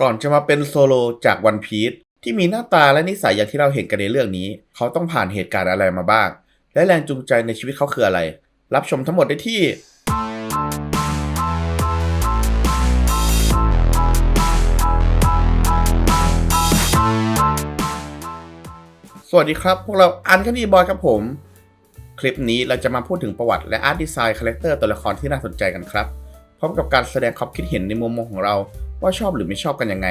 ก่อนจะมาเป็นโซโลจากวันพี e ที่มีหน้าตาและนิสัยอย่างที่เราเห็นกันในเรื่องนี้ เขาต้องผ่านเหตุการณ์อะไรมาบ้าง และแรงจูงใจในชีวิตเขาคืออะไร รับชมทั้งหมดได้ที่สวัสดีครับ พวกเราอันคันดีบอยครับผม คลิปนี้เราจะมาพูดถึงประวัติและอาร์ตดีไซน์คาแรคเตอร์ตัวละครที่น่าสนใจกันครับ พร้อมกับการแสดงความคิดเห็นในมุมมองของเรา ว่าชอบหรือไม่ชอบกันยังไง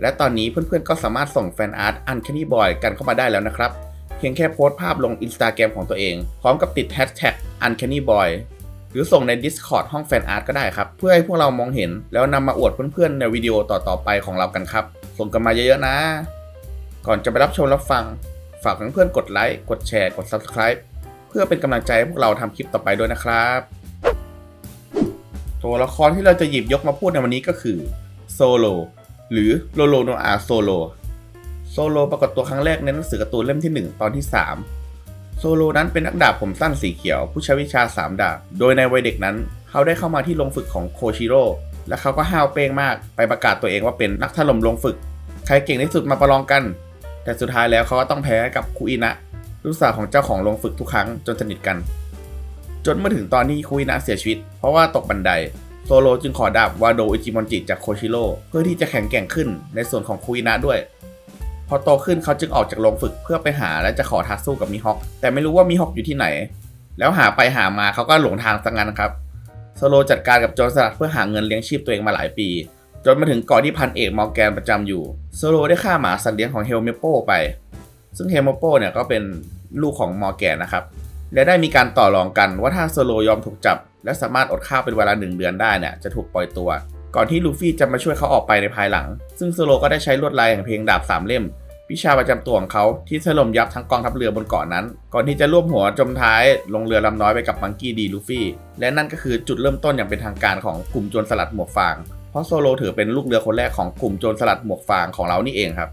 และตอนนี้เพื่อนๆก็สามารถส่งแฟนอาร์ตอันแคนดีบอยกันเข้ามาได้แล้วนะครับ เพียงแค่โพสต์ภาพลง Instagram ของตัวเอง พร้อมกับติดแฮชแท็ก Uncanny Boy หรือส่งใน Discord ห้องแฟนอาร์ตก็ได้ครับ เพื่อให้พวกเรามองเห็น แล้วนำมาอวดเพื่อนๆ ในวิดีโอต่อๆไปของเรากันครับ ส่งกันมาเยอะๆนะ ก่อนจะไปรับชมรับฟัง ฝากเพื่อนๆกดไลค์ กดแชร์ กด Subscribe เพื่อเป็นกำลังใจให้พวกเราทำคลิปต่อไปด้วยนะครับ ตัวละครที่เราจะหยิบยกมาพูดในวันนี้ก็คือโซโลหรือโลโลโนอาโซโลโซโลปรากฏตัวครั้งแรกในหนังสือการ์ตูนเล่มที่ 1 ตอนที่ 3 โซโลนั้นเป็นนักดาบผมสั้นสีเขียว ผู้ใช้วิชา 3 ดาบ โดยในวัยเด็กนั้น เขาได้เข้ามาที่โรงฝึกของโคชิโร่และเขาก็ห้าวเป้งมากไปประกาศตัวเองว่าเป็นนักถล่มโรงฝึก ใครเก่งที่สุดมาประลองกัน แต่สุดท้ายแล้วเขาก็ต้องแพ้กับคุอินะลูกสาวของเจ้าของโรงฝึกทุกครั้งจนสนิทกัน จนมื่อถึงตอนที่คุอินะเสียชีวิต เพราะว่าตกบันไดโซโลจึงขอดาบวาโดอิจิมอนจิจากโคชิโร่เพื่อที่จะแข็งแกร่งขึ้นในส่วนของคุอินะด้วย พอโตขึ้นเขาจึงออกจากโรงฝึกเพื่อไปหาและจะขอท้าสู้กับมิฮอก แต่ไม่รู้ว่ามิฮอกอยู่ที่ไหน แล้วหาไปหามาเขาก็หลงทางซะงั้นครับโซโลจัดการกับโจรสลัดเพื่อหาเงินเลี้ยงชีพตัวเองมาหลายปี จนมาถึงเกาะที่พันเอกมอร์แกนประจำอยู่โซโลได้ฆ่าหมาสัตว์เลี้ยงของเฮลเมโปไป ซึ่งเฮลเมโปเนี่ยก็เป็นลูกของมอร์แกนนะครับ และได้มีการต่อรองกันว่าถ้าโซโลยอมถูกจับ และสามารถอดข้าวเป็นเวลาหนึ่งเดือนได้เนี่ยจะถูกปล่อยตัว ก่อนที่ลูฟี่จะมาช่วยเขาออกไปในภายหลัง ซึ่งโซโลก็ได้ใช้ลวดลายแห่งเพลงดาบสามเล่มวิชาประจำตัวของเขาที่ถล่มยับทั้งกองทัพเรือบนเกาะนั้น ก่อนที่จะรวบหัวจมท้ายลงเรือลำน้อยไปกับมังกี้ดีลูฟี่ และนั่นก็คือจุดเริ่มต้นอย่างเป็นทางการของกลุ่มโจรสลัดหมวกฟาง เพราะโซโลถือเป็นลูกเรือคนแรกของกลุ่มโจรสลัดหมวกฟางของเรานี่เองครับ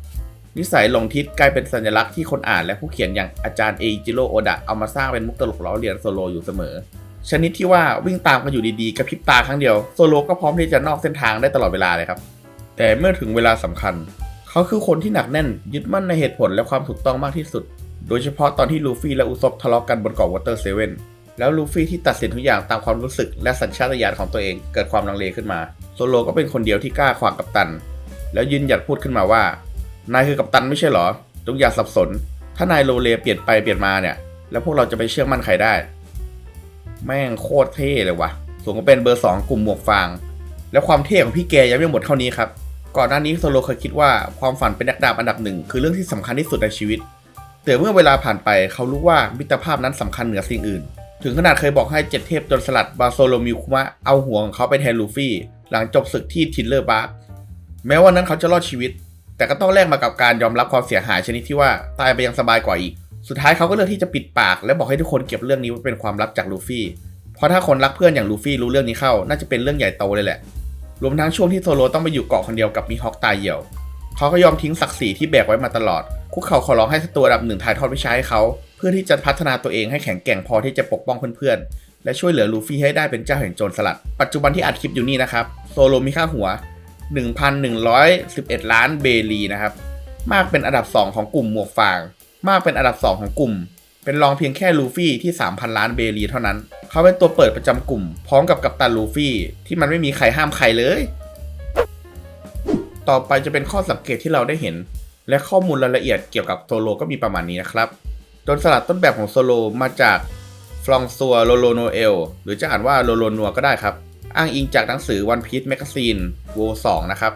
นิสัยหลงทิศกลายเป็นสัญลักษณ์ที่คนอ่านและผู้เขียนอย่างอาจารย์เอจิโรโอดะเอามาสร้างเป็นมุกตลกล้อเลียนโซโลอยู่เสมอ ชนิดที่ว่าวิ่งตามกันอยู่ดีๆกระพริบตาครั้งเดียวโซโลก็พร้อมที่จะนอกเส้นทางได้ตลอดเวลาเลยครับ แต่เมื่อถึงเวลาสำคัญ เขาคือคนที่หนักแน่น ยึดมั่นในเหตุผลและความถูกต้องมากที่สุด โดยเฉพาะตอนที่ลูฟี่และอุซบทะเลาะกันบนเกาะวอเตอร์เซเว่นแล้วลูฟี่ที่ตัดสินทุกอย่างตามความรู้สึกและสัญชาตญาณของตัวเองเกิดความลังเลขึ้นมาโซโลก็เป็นคนเดียวที่กล้าขวางกัปตัน แล้วยืนหยัดพูดขึ้นมาว่า นายคือกัปตันไม่ใช่เหรอจงอย่าสับสน ถ้านายโลเลเปลี่ยนไปเปลี่ยนมาเนี่ย แล้วพวกเราจะไปเชื่อมั่นใครได้ แม่งโคตรเท่เลยวะส่วนก็เป็นเบอร์ 2 กลุ่มหมวกฟาง แล้วความเท่ของพี่แกยังไม่หมดเท่านี้ครับ ก่อนหน้านี้โซโลเคยคิดว่าความฝันเป็นนักดาบอันดับหนึ่งคือเรื่องที่สำคัญที่สุดในชีวิต แต่เมื่อเวลาผ่านไปเขารู้ว่ามิตรภาพนั้นสำคัญเหนือสิ่งอื่น ถึงขนาดเคยบอกให้เจ็ดเทพจนสลัดบาโซโลมิวคุมะเอาหัวของเขาไปแทนลูฟี่ หลังจบศึกที่ทินเลอร์บาร์แม้ว่านั้นเขาจะรอดชีวิต แต่ก็ต้องแลกมากับการยอมรับความเสียหายชนิดที่ว่าตายไปยังสบายกว่าอีก สุดท้ายเขาก็เลือกที่จะปิดปาก และบอกให้ทุกคนเก็บเรื่องนี้ไว้เป็นความลับจากลูฟี่ เพราะถ้าคนรักเพื่อนอย่างลูฟี่รู้เรื่องนี้เข้า น่าจะเป็นเรื่องใหญ่โตเลยแหละ รวมทั้งช่วงที่โซโลต้องไปอยู่เกาะคนเดียวกับมีฮอกตายเหี่ยว เขาก็ยอมทิ้งศักดิ์ศรีที่แบกไว้มาตลอด คุกเข่าขอร้องให้ตัวดับหนึ่งถ่ายทอดวิชาให้เขาเพื่อที่จะพัฒนาตัวเองให้แข็งแกร่งพอที่จะปกป้องเพื่อนๆและช่วยเหลือลูฟี่ให้ได้เป็นเจ้าแห่งโจรสลัด ปัจจุบันที่อัดคลิปอยู่นี่นะครับ โซโลมีค่าหัว 1,111 ล้านเบลีนะครับ มากเป็นอันดับ 2 ของกลุ่มหมวกฟาง มากเป็นอันดับ 2 ของกลุ่ม เป็นรองเพียงแค่ลูฟี่ที่ 3,000 ล้านเบลีเท่านั้น เขาเป็นตัวเปิดประจำกลุ่ม พร้อมกับกัปตันลูฟี่ที่มันไม่มีใครห้ามใครเลย ต่อไปจะเป็นข้อสังเกตที่เราได้เห็น และข้อมูลรายละเอียดเกี่ยวกับโซโลก็มีประมาณนี้นะครับโจนสลัดต้นแบบของโซโลมาจากฟรองซัวโลโลโนเอลหรือจะอ่านว่าโลโลนัวก็ได้ครับ อ้างอิงจากหนังสือ One Piece Magazine w o 2นะครับ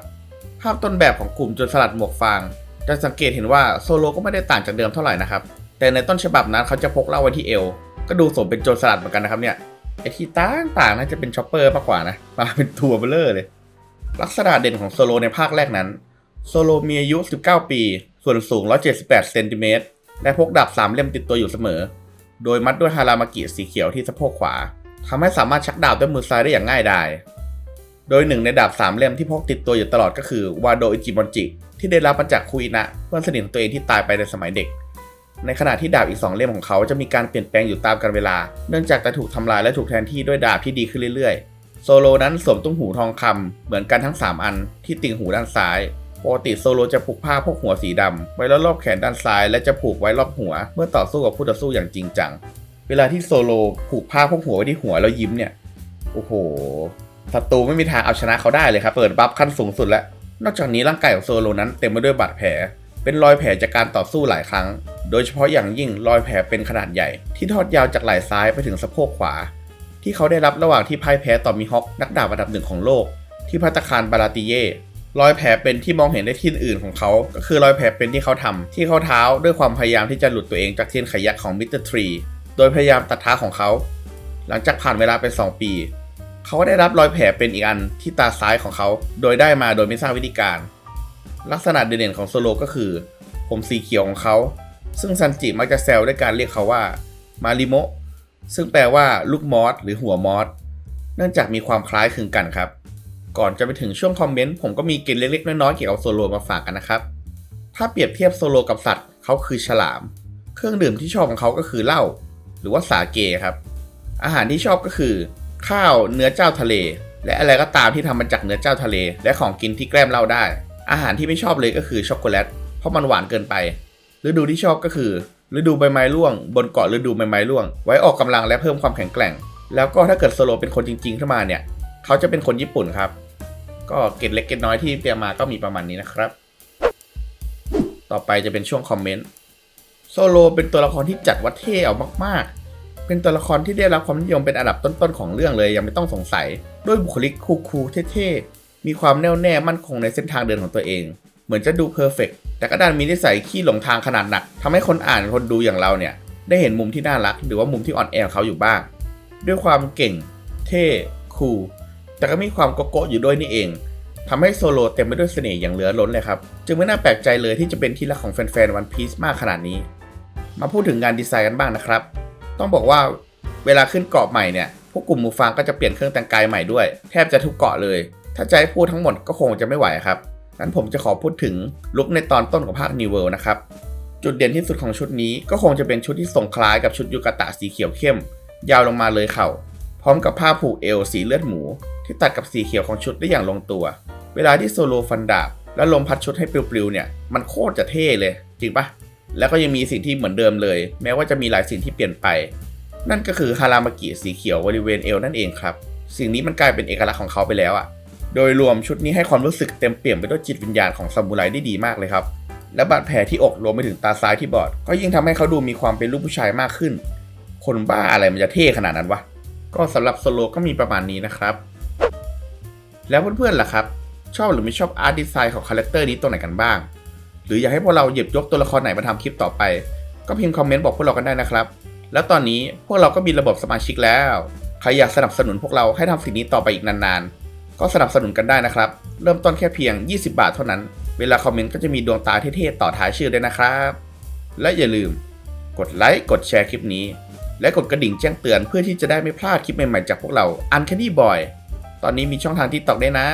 ภาพต้นแบบของกลุ่มจนสลัดหมวกฟาง จะสังเกตเห็นว่าโซโลก็ไม่ได้ต่างจากเดิมเท่าไหร่นะครับ แต่ในต้นฉบับนั้นเขาจะพกเหล้าไว้ที่เอว ก็ดูสมเป็นโจรสลัดเหมือนกันนะครับเนี่ยไอที่ต่างต่างๆน่าจะเป็นช็อปเปอร์มากกว่านะมาเป็นทัวร์เบลเลอร์เลย ลักษณะเด่นของโซโลในภาคแรกนั้น โซโลมีอายุ 19 ปี ส่วนสูง 178เซนติเมตรและพกดาบสามเล่มติดตัวอยู่เสมอ โดยมัดด้วยฮารามากิสีเขียวที่สะโพกขวา ทำให้สามารถชักดาบด้วยมือซ้ายได้อย่างง่ายดาย โดยหนึ่งในดาบสามเล่มที่พกติดตัวอยู่ตลอดก็คือวาโดอิจิมอนจิ ที่ได้รับมาจากคุยนะเพื่อนสนิทของตัวเองที่ตายไปในสมัยเด็ก ในขณะที่ดาบอีก 2 เล่มของเขาจะมีการเปลี่ยนแปลงอยู่ตามกาลเวลา เนื่องจากจะถูกทำลายและถูกแทนที่ด้วยดาบที่ดีขึ้นเรื่อยๆ โซโลนั้นสวมตุ้งหูทองคำเหมือนกันทั้ง 3 อันที่ติ่งหูด้านซ้ายปกติโซโลจะผูกผ้าพวกหัวสีดำไว้รอบแขนด้านซ้าย และจะผูกไว้รอบหัว เมื่อต่อสู้กับผู้ต่อสู้อย่างจริงจัง เวลาที่โซโลผูกผ้าพวกหัวไว้ที่หัวแล้วยิ้มเนี่ย โอ้โหศัตรูไม่มีทางเอาชนะเขาได้เลยครับ เปิดบัฟขั้นสูงสุดแล้ว นอกจากนี้ร่างกายของโซโลนั้นเต็มไปด้วยบาดแผล เป็นรอยแผลจากการต่อสู้หลายครั้ง โดยเฉพาะอย่างยิ่งรอยแผลเป็นขนาดใหญ่ ที่ทอดยาวจากไหล่ซ้ายไปถึงสะโพกขวา ที่เขาได้รับระหว่างที่พ่ายแพ้ต่อมิฮอกนักดาบอันดับหนึ่งของโลก ที่พัตตาคารบาราติเย่รอยแผลเป็นที่มองเห็นได้ที่อื่นของเขา ก็คือรอยแผลเป็นที่เขาทำที่เขาเท้าด้วยความพยายามที่จะหลุดตัวเองจากเทียนขยักของมิสเตอร์ทรี โดยพยายามตัดเท้าของเขา หลังจากผ่านเวลาไป 2 ปี เขาก็ได้รับรอยแผลเป็นอีกอันที่ตาซ้ายของเขา โดยได้มาโดยไม่ทราบวิธีการ ลักษณะเด่นๆของโซโลก็คือ ผมสีเขียวของเขา ซึ่งซันจิมักจะแซวด้วยการเรียกเขาว่ามาริโมะซึ่งแปลว่าลูกมอสหรือหัวมอสเนื่องจากมีความคล้ายคลึงกันครับ ก่อนจะไปถึงช่วงคอมเมนต์ผมก็มีเกณฑ์เล็กๆน้อยๆเกี่ยวกับโซโลมาฝากกันนะครับ ถ้าเปรียบเทียบโซโลกับสัตว์เขาคือฉลาม เครื่องดื่มที่ชอบของเขาก็คือเหล้า รือว่าสาเกครับ อาหารที่ชอบก็คือ ข้าวเนื้อเจ้าทะเล และอะไรก็ตามที่ทำมาจากเนื้อเจ้าทะเล และของกินที่แกล้มเหล้าได้ อาหารที่ไม่ชอบเลยก็คือช็อกโกแลตเพราะมันหวานเกินไปฤดูที่ชอบก็คือฤดูใบไม้ร่วง บนเกาะฤดูใบไม้ร่วง ไว้ออกกำลังและเพิ่มความแข็งแกร่ง แล้วก็ถ้าเกิดโซโลเป็นคนจริงๆขึ้นมาเนี่ย เขาจะเป็นคนญี่ปุ่นครับ ก็เกร็ดเล็กเกร็ดน้อยที่เตรียมมาก็มีประมาณนี้นะครับ ต่อไปจะเป็นช่วงคอมเมนต์ โซโลเป็นตัวละครที่จัดว่าเท่เอามาก ๆ เป็นตัวละครที่ได้รับความนิยมเป็นอันดับต้นๆของเรื่องเลยยังไม่ต้องสงสัย ด้วยบุคลิกคูลๆเท่ๆ มีความแน่วแน่มั่นคงในเส้นทางเดินของตัวเอง เหมือนจะดูเพอร์เฟกแต่ก็ดันมีนิสัยขี้หลงทางขนาดหนักทำให้คนอ่านคนดูอย่างเราเนี่ย ได้เห็นมุมที่น่ารัก หรือว่ามุมที่อ่อนแอของเขาอยู่บ้าง ด้วยความเก่ง เท่คูลแต่ก็มีความโกโก้อยู่ด้วยนี่เองทำให้โซโลเต็มไปด้วยเสน่ห์อย่างเหลือล้นเลยครับ จึงไม่น่าแปลกใจเลยที่จะเป็นที่รักของแฟนๆวันพีซมากขนาดนี้ มาพูดถึงงานดีไซน์กันบ้างนะครับ ต้องบอกว่าเวลาขึ้นเกาะใหม่เนี่ย พวกกลุ่มมูฟางก็จะเปลี่ยนเครื่องแต่งกายใหม่ด้วย แทบจะทุกเกาะเลย ถ้าจะให้พูดทั้งหมดก็คงจะไม่ไหวครับงั้นผมจะขอพูดถึงลุคในตอนต้นของภาค New World นะครับ จุดเด่นที่สุดของชุดนี้ก็คงจะเป็นชุดที่ส่งคล้ายกับชุดยูกาตะสีเขียวเข้ม ยาวลงมาเลยเข่า พร้อมกับผ้าผูกเอวสีเลือดหมู ที่ตัดกับสีเขียวของชุดได้อย่างลงตัว เวลาที่โซโลฟันดาบแล้วลมพัดชุดให้ปลิวๆเนี่ย มันโคตรจะเท่เลย จริงปะ แล้วก็ยังมีสิ่งที่เหมือนเดิมเลย แม้ว่าจะมีหลายสิ่งที่เปลี่ยนไป นั่นก็คือฮารามากิสีเขียวบริเวณเอวนั่นเองครับ สิ่งนี้มันกลายเป็นเอกลักษณ์ของเขาไปแล้วอะโดยรวมชุดนี้ให้ความรู้สึกเต็มเปี่ยมไปด้วยจิตวิญญาณของซามูไรได้ดีมากเลยครับ และบาดแผลที่อกรวมไปถึงตาซ้ายที่บอด ก็ยิ่งทำให้เขาดูมีความเป็นลูกผู้ชายมากขึ้น คนบ้าอะไรมันจะเท่ขนาดนั้นวะ ก็สำหรับโซโลก็มีประมาณนี้นะครับ แล้วเพื่อนๆล่ะครับ ชอบหรือไม่ชอบอาร์ตดีไซน์ของคาแรคเตอร์นี้ตัวไหนกันบ้าง หรืออยากให้พวกเราหยิบยกตัวละครไหนมาทำคลิปต่อไป ก็พิมพ์คอมเมนต์บอกพวกเรากันได้นะครับ แล้วตอนนี้พวกเราก็มีระบบสมาชิกแล้ว ใครอยากสนับสนุนพวกเราให้ทำสิ่งนี้ต่อไปอีกนานๆ ก็สนับสนุนกันได้นะครับ เริ่มต้นแค่เพียง 20 บาทเท่านั้น เวลาคอมเมนต์ก็จะมีดวงตาเท่ๆต่อท้ายชื่อด้วยนะครับ และอย่าลืม กดไลค์กดแชร์คลิปนี้ และกดกระดิ่งแจ้งเตือนเพื่อที่จะได้ไม่พลาดคลิปใหม่ๆจากพวกเรา Uncanny Boy ตอนนี้มีช่องทางที่ตอกได้นะ